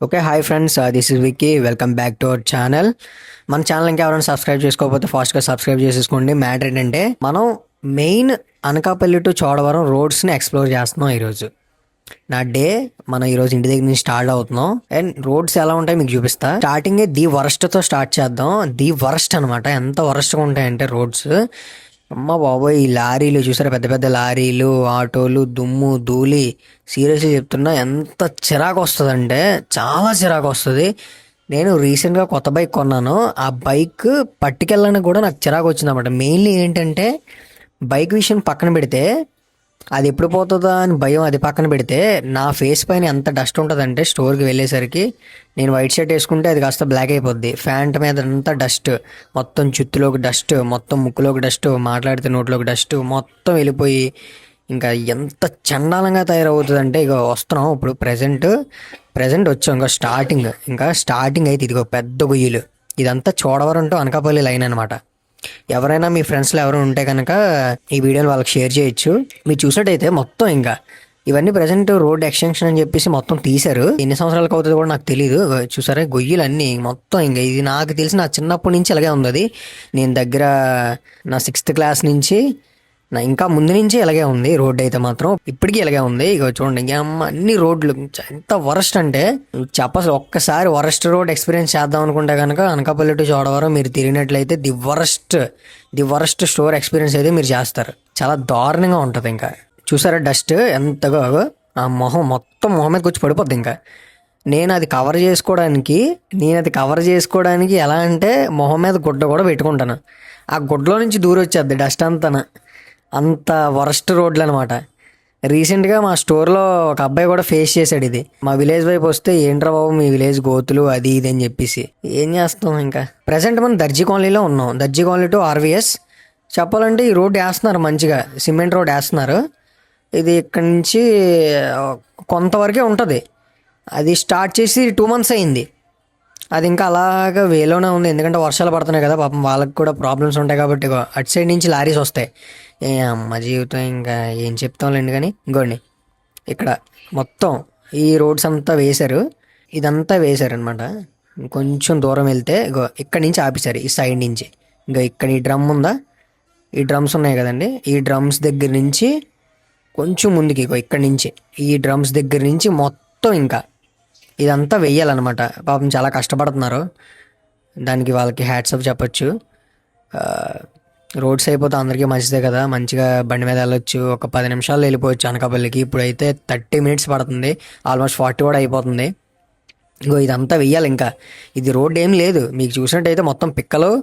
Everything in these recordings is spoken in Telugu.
Okay hi friends this is Vicky welcome back to our channel మన ఛానల్ ఇంకా ఎవరైనా సబ్స్క్రైబ్ చేసుకోకపోతే ఫాస్ట్గా సబ్స్క్రైబ్ చేసేసుకోండి మ్యాటర్ ఏంటంటే మనం మెయిన్ అనకాపల్లి టు చోడవరం రోడ్స్ని ఎక్స్ప్లోర్ చేస్తున్నాం ఈరోజు. నా డే మనం ఈరోజు ఇంటి దగ్గర నుంచి స్టార్ట్ అవుతున్నాం. అండ్ రోడ్స్ ఎలా ఉంటాయి మీకు చూపిస్తా. స్టార్టింగ్ ది వరస్ట్తో స్టార్ట్ చేద్దాం. ది వరస్ట్ అనమాట ఎంత వరస్ట్గా ఉంటాయంటే రోడ్స్. అమ్మ బాబోయ్ ఈ లారీలు చూసారా? పెద్ద పెద్ద లారీలు ఆటోలు దుమ్ము ధూళి. సీరియస్గా చెప్తున్నా ఎంత చిరాకు వస్తుందంటే చాలా చిరాకు వస్తుంది నేను రీసెంట్గా కొత్త బైక్ కొన్నాను. ఆ బైక్ పట్టుకెళ్ళడానికి కూడా నాకు చిరాకు వచ్చింది అనమాట మెయిన్లీ ఏంటంటే బైక్ విషయం పక్కన పెడితే అది ఎప్పుడు పోతుందా అని భయం అది పక్కన పెడితే నా ఫేస్ పైన ఎంత డస్ట్ ఉంటుందంటే స్టోర్కి వెళ్ళేసరికి నేను వైట్ షర్ట్ వేసుకుంటే అది కాస్త బ్లాక్ అయిపోద్ది. ఫ్యాంట్ మీద అంతా డస్ట్ మొత్తం చుత్తులోకి డస్ట్ మొత్తం ముక్కులోకి డస్ట్ మాట్లాడితే నోట్లోకి డస్ట్ మొత్తం వెళ్ళిపోయి ఇంకా ఎంత చండాలంగా తయారవుతుందంటే ఇక వస్తున్నాం ఇప్పుడు ప్రజెంట్ ప్రజెంట్ వచ్చాం ఇంకా స్టార్టింగ్ ఇంకా స్టార్టింగ్ అయితే ఇదిగో పెద్ద గొయ్యిలు. ఇదంతా చోడవరం టు అనకాపల్లి లైన్ అనమాట ఎవరైనా మీ ఫ్రెండ్స్లో ఎవరైనా ఉంటే కనుక ఈ వీడియోని వాళ్ళకి షేర్ చేయొచ్చు. మీరు చూసినట్టయితే మొత్తం ఇంకా. ఇవన్నీ ప్రజెంట్ రోడ్ ఎక్స్టెన్షన్ అని చెప్పేసి మొత్తం తీశారు. ఎన్ని సంవత్సరాలకు అవుతుందో కూడా నాకు తెలియదు చూసారా గొయ్యలన్నీ మొత్తం ఇంకా. ఇది నాకు తెలిసి నా చిన్నప్పటి నుంచి ఇలాగే ఉంది అది. నేను దగ్గర నా సిక్స్త్ క్లాస్ నుంచి నా ఇంకా ముందు నుంచి ఇలాగే ఉంది రోడ్ అయితే మాత్రం. ఇప్పటికీ ఇలాగే ఉంది. ఇక చూడండి ఇంకా అమ్మ అన్ని రోడ్లు ఎంత వరస్ట్ అంటే చెప్పసలు ఒక్కసారి వరస్ట్ రోడ్ ఎక్స్పీరియన్స్ చేద్దాం అనుకుంటే కనుక అనకాపల్లి టు చోడవరం మీరు తిరిగినట్లయితే the worst the worst store experience అయితే మీరు చేస్తారు. చాలా దారుణంగా ఉంటుంది ఇంకా. చూసారా డస్ట్? ఎంతగా ఆ మొహం మొత్తం మొహం మీదకి వచ్చి పడిపోద్ది ఇంకా. నేను అది కవర్ చేసుకోవడానికి నేను అది కవర్ చేసుకోవడానికి ఎలా అంటే మొహం మీద గుడ్డ కూడా పెట్టుకుంటాను. ఆ గుడ్డలో నుంచి దూరం వచ్చేద్ది డస్ట్ అంతా అంత వరస్ట్ రోడ్లు అనమాట రీసెంట్గా మా స్టోర్లో ఒక అబ్బాయి కూడా ఫేస్ చేశాడు ఇది. మా విలేజ్ వైపు వస్తే ఏంట్రా బాబు మీ విలేజ్ గోతులు అది ఇది అని చెప్పేసి. ఏం చేస్తాం ఇంకా? ప్రజెంట్ మనం దర్జీ కాలనీలో ఉన్నాం. Darji colony to RVS. చెప్పాలంటే ఈ రోడ్ వేస్తున్నారు మంచిగా. సిమెంట్ రోడ్ వేస్తున్నారు. ఇది ఇక్కడి నుంచి కొంతవరకే ఉంటుంది. అది స్టార్ట్ చేసి టూ మంత్స్ అయింది. అది ఇంకా అలాగా వేలోనే ఉంది. ఎందుకంటే వర్షాలు పడుతున్నాయి కదా పాపం వాళ్ళకి కూడా ప్రాబ్లమ్స్ ఉంటాయి కాబట్టి అటు సైడ్ నుంచి లారీస్ వస్తాయి. ఏ అమ్మ జీవితం ఇంకా ఏం చెప్తాంలేండి కానీ ఇంకోండి. ఇక్కడ మొత్తం ఈ రోడ్స్ అంతా వేశారు. ఇదంతా వేశారు అనమాట కొంచెం దూరం వెళ్తే ఇగో ఇక్కడి నుంచి ఆపేశారు ఈ సైడ్ నుంచి. ఇంకా ఇక్కడ ఈ డ్రమ్ ఉందా? ఈ డ్రమ్స్ ఉన్నాయి కదండి. ఈ డ్రమ్స్ దగ్గర నుంచి కొంచెం ముందుకి ఇగో ఇక్కడి నుంచి. ఈ డ్రమ్స్ దగ్గర నుంచి మొత్తం ఇంకా. ఇదంతా వెయ్యాలన్నమాట. పాపం చాలా కష్టపడుతున్నారు. దానికి వాళ్ళకి హ్యాట్సప్ చెప్పచ్చు. రోడ్స్ అయిపోతే అందరికీ మంచిదే కదా. మంచిగా బండి మీద వెళ్ళొచ్చు. ఒక పది నిమిషాల్లో వెళ్ళిపోవచ్చు అనకాపల్లికి. ఇప్పుడైతే థర్టీ మినిట్స్ పడుతుంది. ఆల్మోస్ట్ ఫార్టీ కూడా అయిపోతుంది. ఇంకో ఇదంతా వెయ్యాలి ఇంకా. ఇది రోడ్డు ఏం లేదు. మీకు చూసినట్టయితే మొత్తం పిక్కలు.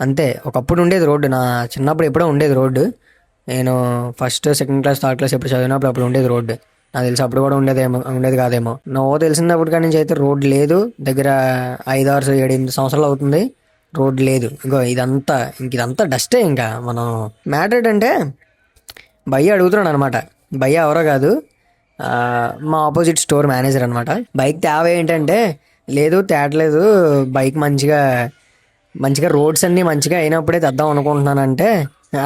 అంతే. ఒకప్పుడు ఉండేది రోడ్డు. నా చిన్నప్పుడు ఎప్పుడో ఉండేది రోడ్డు. నేను first second class third class ఎప్పుడు చదివినప్పుడు అప్పుడు ఉండేది రోడ్డు. నాకు తెలిసి అప్పుడు కూడా ఉండేదేమో ఉండేది కాదేమో. నువ్వు తెలిసినప్పుడు కానీ నుంచి అయితే రోడ్డు లేదు. దగ్గర ఐదు ఆరు ఏడు ఎనిమిది సంవత్సరాలు అవుతుంది. రోడ్డు లేదు. ఇంకో ఇదంతా ఇంక ఇదంతా డస్టే ఇంకా. మనం మ్యాటర్ ఏంటంటే భయ్య అడుగుతున్నాడు అనమాట భయ్య ఎవరో కాదు. మా ఆపోజిట్ స్టోర్ మేనేజర్ అనమాట బైక్ తేవా ఏంటంటే లేదు తేటలేదు. బైక్ మంచిగా మంచిగా రోడ్స్ అన్నీ మంచిగా అయినప్పుడే తెద్దాం అనుకుంటున్నానంటే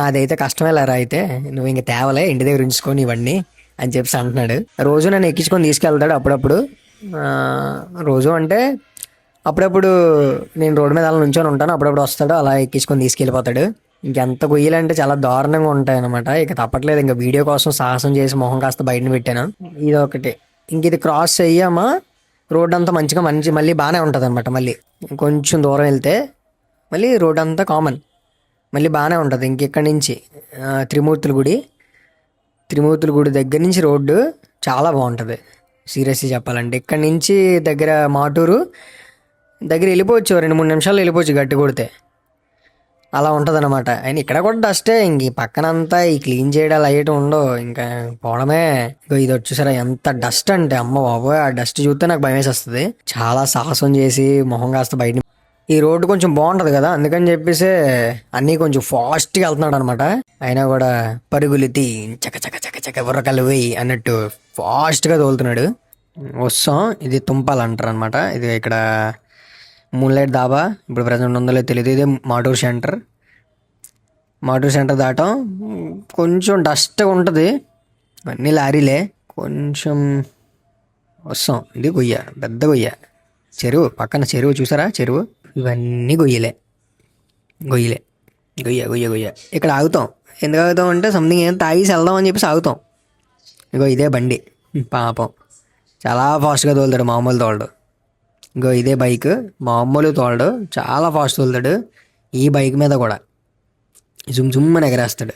అదైతే కష్టమే లేరా అయితే. నువ్వు ఇంక తేవలే ఇంటి దగ్గర ఉంచుకొని ఇవన్నీ అని చెప్పి అంటున్నాడు. రోజు నన్ను ఎక్కించుకొని తీసుకెళ్తాడు అప్పుడప్పుడు. రోజు అంటే అప్పుడప్పుడు నేను రోడ్డు మీద అలా నుంచొని ఉంటాను. అప్పుడప్పుడు వస్తాడు అలా ఎక్కించుకొని తీసుకెళ్ళిపోతాడు. ఇంకెంత కొయ్యాలంటే చాలా దారుణంగా ఉంటాయి అనమాట ఇక తప్పట్లేదు ఇంకా వీడియో కోసం సాహసం చేసి మొహం కాస్త బయటని పెట్టాను. ఇది ఒకటి ఇంక ఇది క్రాస్ అయ్యామా రోడ్ అంతా మంచిగా మంచి మళ్ళీ బాగానే ఉంటుంది అనమాట మళ్ళీ. కొంచెం దూరం వెళ్తే మళ్ళీ రోడ్ అంతా కామన్ మళ్ళీ బాగానే ఉంటుంది. ఇంకెక్కడి నుంచి త్రిమూర్తుల గుడి. త్రిమూర్తుల గుడి దగ్గర నుంచి రోడ్డు చాలా బాగుంటుంది. సీరియస్గా చెప్పాలంటే. ఇక్కడి నుంచి దగ్గర మాటూరు దగ్గర వెళ్ళిపోవచ్చు రెండు మూడు నిమిషాలు వెళ్ళిపోవచ్చు గట్టి కొడితే. అలా ఉంటుందన్నమాట. ఆయన ఇక్కడ కూడా డస్టే ఇంక ఈ పక్కనంతా ఈ క్లీన్ చేయడాలు అయ్యేటి ఉండవు ఇంకా పోవడమే. ఇగో ఇది వచ్చేసరా ఎంత డస్ట్ అంటే అమ్మ బాబోయ్ ఆ డస్ట్ చూస్తే నాకు భయం వేసేస్తుంది. చాలా సాహసం చేసి మొహం కాస్త బయట ఈ రోడ్డు కొంచెం బాగుంటుంది కదా అందుకని చెప్పేసి అన్నీ కొంచెం ఫాస్ట్గా వెళ్తున్నాడు అనమాట అయినా కూడా పరుగులు తీ చక చక చక చక బుర్రకలు వేయి అన్నట్టు ఫాస్ట్గా తోలుతున్నాడు. వస్తాం ఇది తుంపాలు అంటారు అనమాట ఇది ఇక్కడ మూన్లైట్ దాబా ఇప్పుడు ప్రజెంట్ ఉందో లేదో తెలియదు ఇది మాటూర్ సెంటర్. మాటూర్ సెంటర్ దాటం. కొంచెం డస్ట్గా ఉంటుంది. అన్నీ లారీలే. కొంచెం వస్తాం. ఇది గొయ్య పెద్ద గొయ్య చెరువు. పక్కన చెరువు చూసారా? చెరువు. ఇవన్నీ గొయ్యలే గొయ్యలే గొయ్య గొయ్య గొయ్య ఇక్కడ ఆగుతాం. ఎందుకు ఆగుతాం అంటే సంథింగ్ ఏం తాగేసి వెళ్దాం అని చెప్పేసి ఆగుతాం. ఇగో ఇదే బండి. పాపం. చాలా ఫాస్ట్గా తోలుతాడు మామూలు తోలడు. ఇంకో ఇదే బైక్. మామూలు తోలడు. చాలా ఫాస్ట్ తోలుతాడు. ఈ బైక్ మీద కూడా. జుమ్ జుమ్ అని ఎగరేస్తాడు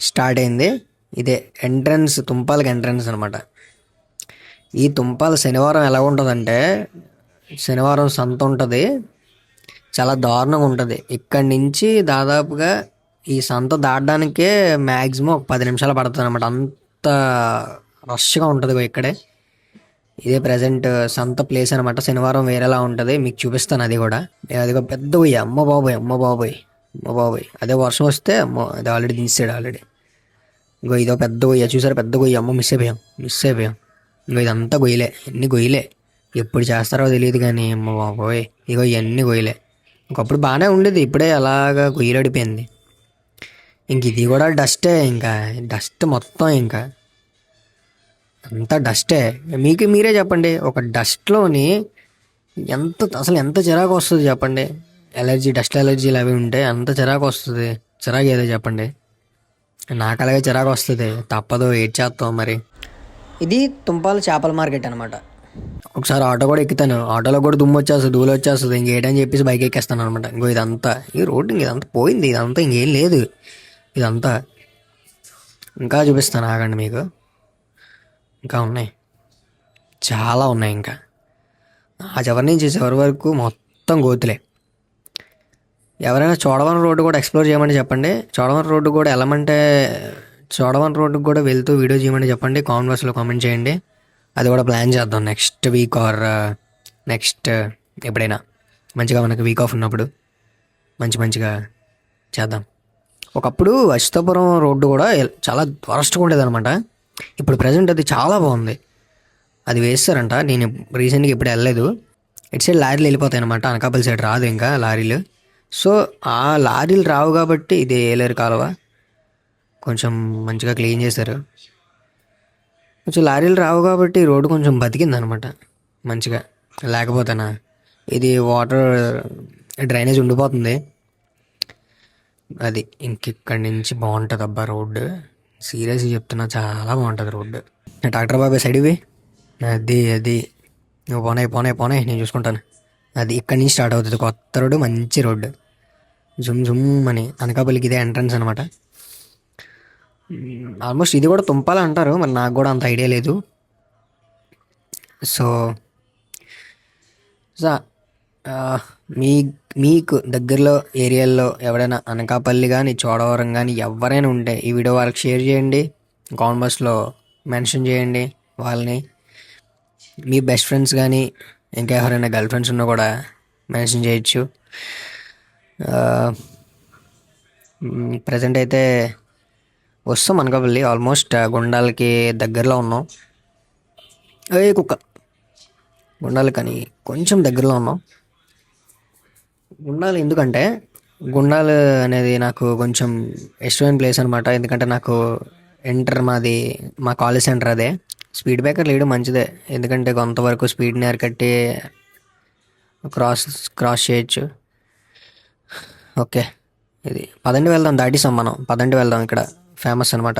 స్టార్ట్ అయింది. ఇదే ఎంట్రన్స్ తుంపాలకి ఎంట్రన్స్ అనమాట ఈ తుంపాల శనివారం ఎలా ఉంటుందంటే శనివారం సంత ఉంటుంది. చాలా దారుణంగా ఉంటుంది. ఇక్కడి నుంచి దాదాపుగా ఈ సంత దాటడానికే మ్యాక్సిమం ఒక పది నిమిషాలు పడుతుంది అనమాట అంత రష్గా ఉంటుంది ఇక్కడే. ఇదే ప్రజెంట్ సంత ప్లేస్ అనమాట శనివారం వేరేలా ఉంటుంది. మీకు చూపిస్తాను అది కూడా. అదిగో పెద్ద ఉయ్య. అమ్మ బాబోయ్ అమ్మ బాబోయ్ అమ్మ బాబోయ్. అదే వర్షం వస్తే అమ్మ అది ఆల్రెడీ దించాడు ఆల్రెడీ ఇంకో ఇదో పెద్ద గొయ్య చూసారు? పెద్ద గొయ్య అమ్మ మిస్ అయిపోయాం. మిస్ అయిపోయాం. ఇంకో ఇదంతా గొయ్యలే. ఎన్ని గొయ్యలే? ఎప్పుడు చేస్తారో తెలియదు కానీ అమ్మ బాబోయ్. ఇగో ఇవన్నీ గొయ్యలే. ఒకప్పుడు బాగానే ఉండేది. ఇప్పుడే అలాగా గొయ్యలడిపోయింది. ఇంక ఇది కూడా డస్టే ఇంకా డస్ట్ మొత్తం ఇంకా. అంతా డస్టే మీకు మీరే చెప్పండి ఒక డస్ట్లోని ఎంత అసలు ఎంత చిరాకు వస్తుంది చెప్పండి. ఎలర్జీ డస్ట్ ఎలర్జీలు అవి ఉంటే అంత చిరాకు వస్తుంది. చిరాకు ఏదో చెప్పండి. నాకు అలాగే చిరాకు వస్తుంది. తప్పదు ఏడ్ చేస్తాం మరి. ఇది తుంపాల చేపల మార్కెట్ అనమాట ఒకసారి ఆటో కూడా ఎక్కుతాను. ఆటోలో కూడా దుమ్ము వచ్చేస్తుంది దూలు వచ్చేస్తుంది. ఇంకేటని చెప్పేసి బైక్ ఎక్కేస్తాను అనమాట ఇంకో ఇదంతా. ఈ రోడ్డు ఇంక ఇదంతా పోయింది. ఇదంతా ఇంకేం లేదు. ఇదంతా. ఇంకా చూపిస్తాను ఆగండి మీకు. ఇంకా ఉన్నాయి. చాలా ఉన్నాయి ఇంకా. ఆ చివరి నుంచి చివరి వరకు మొత్తం గోతులే. ఎవరైనా చోడవరం రోడ్డు కూడా ఎక్స్ప్లోర్ చేయమని చెప్పండి. చోడవరం రోడ్డు కూడా వెళ్ళమంటే చోడవరం రోడ్డుకి కూడా వెళ్తూ వీడియో చేయమని చెప్పండి. కామెంట్స్లో కామెంట్ చేయండి. అది కూడా ప్లాన్ చేద్దాం నెక్స్ట్ వీక్ ఆర్ నెక్స్ట్ ఎప్పుడైనా. మంచిగా మనకు వీక్ ఆఫ్ ఉన్నప్పుడు మంచి మంచిగా చేద్దాం. ఒకప్పుడు అచ్యుతాపురం రోడ్డు కూడా చాలా వరస్ట్గా ఉండేది అనమాట ఇప్పుడు ప్రజెంట్ అది చాలా బాగుంది. అది వేస్తారంట. నేను రీసెంట్గా ఇప్పుడు వెళ్ళలేదు. ఇటు సైడ్ లారీలు వెళ్ళిపోతాయి అనమాట అనకాపల్లి సైడ్ రాదు ఇంకా లారీలు. సో ఆ లారీలు రావు కాబట్టి ఇది ఏలేరు కాలువ. కొంచెం మంచిగా క్లీన్ చేశారు. కొంచెం లారీలు రావు కాబట్టి రోడ్డు కొంచెం బతికింది అనమాట మంచిగా. లేకపోతేనా. ఇది వాటర్ డ్రైనేజ్ ఉండిపోతుంది. అది ఇంకిక్కడి నుంచి బాగుంటుంది అబ్బా రోడ్డు. సీరియస్గా చెప్తున్నా చాలా బాగుంటుంది రోడ్డు. డాక్టర్ బాబాయ్ సైడ్వి అది అది. నువ్వు పోనే పోనే పోనే నేను చూసుకుంటాను. అది ఇక్కడి నుంచి స్టార్ట్ అవుతుంది. కొత్త రోడ్డు మంచి రోడ్డు. జుమ్ జుమ్ అని అనకాపల్లికి ఇదే ఎంట్రన్స్ అనమాట ఆల్మోస్ట్ ఇది కూడా తుంపాలి అంటారు మరి నాకు కూడా అంత ఐడియా లేదు. సో మీ మీకు దగ్గరలో ఏరియాల్లో ఎవరైనా అనకాపల్లి కానీ చోడవరం కానీ ఎవరైనా ఉంటే ఈ వీడియో వాళ్ళకి షేర్ చేయండి. కామెంట్ మెన్షన్ చేయండి వాళ్ళని. మీ బెస్ట్ ఫ్రెండ్స్ కానీ ఇంకా ఎవరైనా గర్ల్ ఫ్రెండ్స్ ఉన్నా కూడా మెన్షన్ చేయొచ్చు. ప్రజెంట్ అయితే వస్తాం అనకాపల్లి. ఆల్మోస్ట్ గుండాలకి దగ్గరలో ఉన్నాం. ఏ కుక్క. గుండాలు కానీ కొంచెం దగ్గరలో ఉన్నాం. గుండాలు ఎందుకంటే గుండాలు అనేది నాకు కొంచెం ఇష్టమైన ప్లేస్ అనమాట ఎందుకంటే నాకు ఎంటర్ మాది మా కాలేజ్ సెంటర్ అదే. స్పీడ్ బ్రేకర్ లేడు మంచిదే. ఎందుకంటే కొంతవరకు స్పీడ్ని అరికట్టి క్రాస్ క్రాస్ చేయొచ్చు. ఓకే ఇది పదండి వెళ్దాం దాటిసాం మనం. పదండి వెళ్దాం ఇక్కడ. ఫేమస్ అనమాట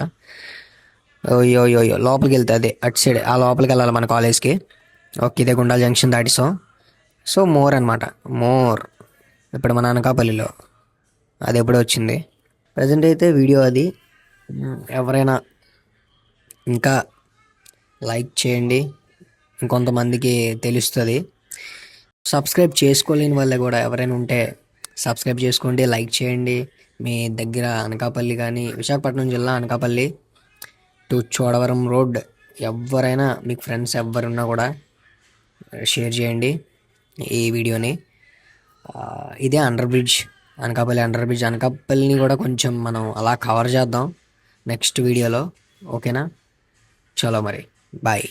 ఓయో యో లోపలికి వెళ్తే అదే అటు సైడ్ ఆ లోపలికి వెళ్ళాలి మన కాలేజ్కి ఓకే ఇదే గుండాల జంక్షన్ దాటిసాం. సో మోర్ అనమాట మోర్ ఇప్పుడు మన అనకాపల్లిలో అది ఎప్పుడు వచ్చింది. ప్రజెంట్ అయితే వీడియో అది. ఎవరైనా ఇంకా లైక్ చేయండి. ఇంకొంతమందికి తెలుస్తుంది. సబ్స్క్రైబ్ చేసుకోలేని వాళ్ళే కూడా ఎవరైనా ఉంటే సబ్స్క్రైబ్ చేసుకోండి లైక్ చేయండి. మీ దగ్గర అనకాపల్లి కానీ విశాఖపట్నం జిల్లా అనకాపల్లి టు చోడవరం రోడ్ ఎవరైనా మీకు ఫ్రెండ్స్ ఎవరున్నా కూడా షేర్ చేయండి ఈ వీడియోని. ఇదే under bridge Anakapalli under bridge అనకాపల్లిని కూడా కొంచెం మనం అలా కవర్ చేద్దాం నెక్స్ట్ వీడియోలో ఓకేనా చలో మరి. బాయ్